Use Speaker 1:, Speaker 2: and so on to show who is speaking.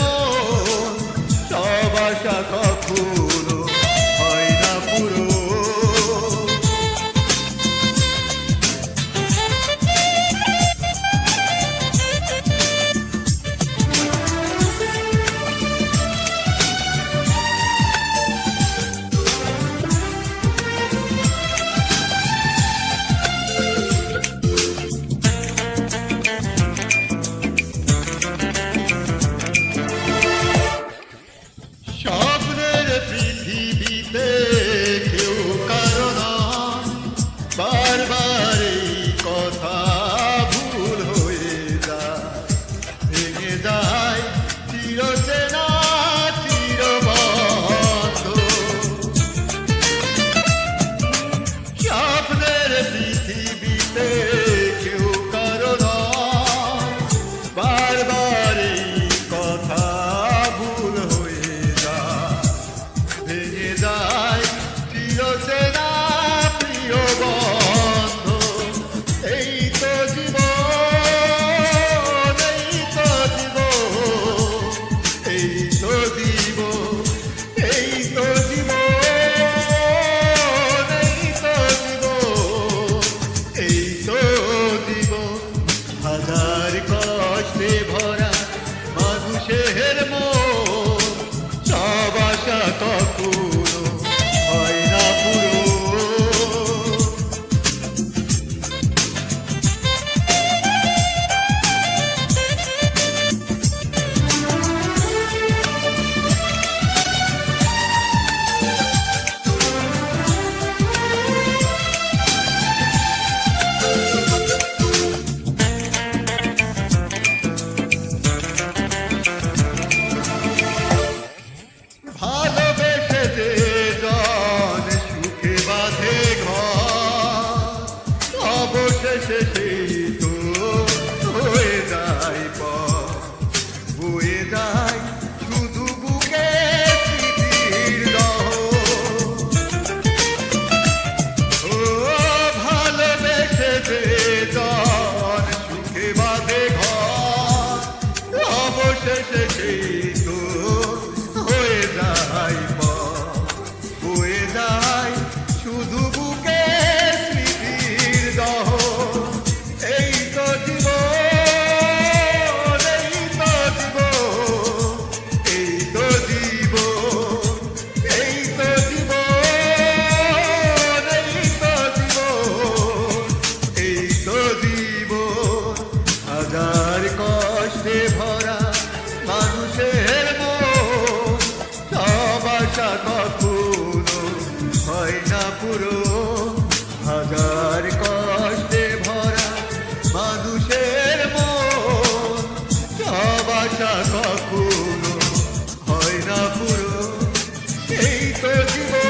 Speaker 1: মন সব আশা কখনো day. perdido.